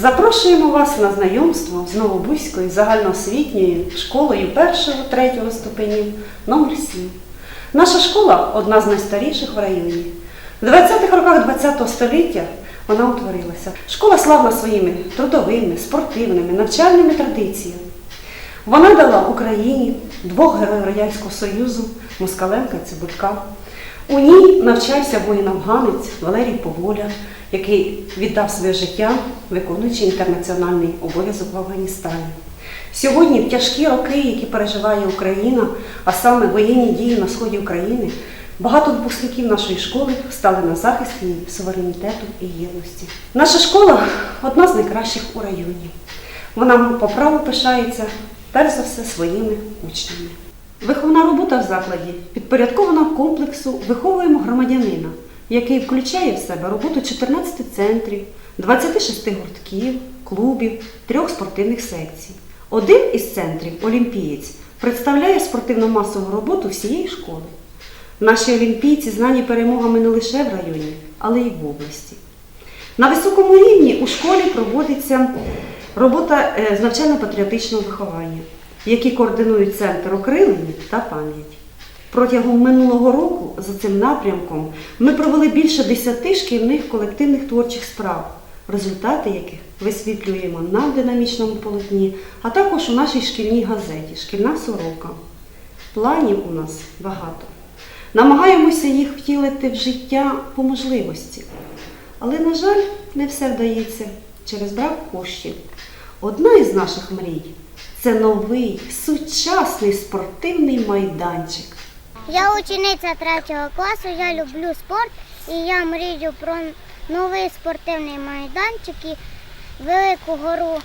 Запрошуємо вас на знайомство з Новобузькою загальноосвітньою школою 1-3 ступенів номер 7. Наша школа одна з найстаріших в районі. В 20-х роках ХХ століття вона утворилася. Школа славна своїми трудовими, спортивними, навчальними традиціями. Вона дала Україні двох героїв Радянського Союзу Москаленка і Цибулька. У ній навчався воїн-афганець Валерій Поволя, який віддав своє життя, виконуючи інтернаціональний обов'язок в Афганістані. Сьогодні, в тяжкі роки, які переживає Україна, а саме воєнні дії на сході України, багато випускників нашої школи стали на захист її суверенітету і єдності. Наша школа одна з найкращих у районі. Вона по праву пишається перш за все своїми учнями. Виховна робота в закладі підпорядкована комплексу Виховуємо громадянина, який включає в себе роботу 14 центрів, 26 гуртків, клубів, трьох спортивних секцій. Один із центрів Олімпієць представляє спортивно-масову роботу всієї школи. Наші олімпійці знані перемогами не лише в районі, але й в області. На високому рівні у школі проводиться робота е, з навчально-патріотичного виховання, які координують центр окрилення та пам'ять. Протягом минулого року за цим напрямком ми провели більше 10 шкільних колективних творчих справ, результати яких висвітлюємо на динамічному полотні, а також у нашій шкільній газеті Шкільна сорока. Планів у нас багато. Намагаємося їх втілити в життя по можливості. Але, на жаль, не все вдається через брак коштів. Одна із наших мрій це новий сучасний спортивний майданчик. Я учениця третього класу, я люблю спорт і я мрію про новий спортивний майданчик і велику гору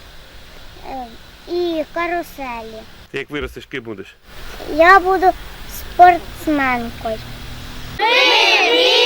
е, і каруселі. Ти як виростеш, ким будеш? Я буду спортсменкою. Ми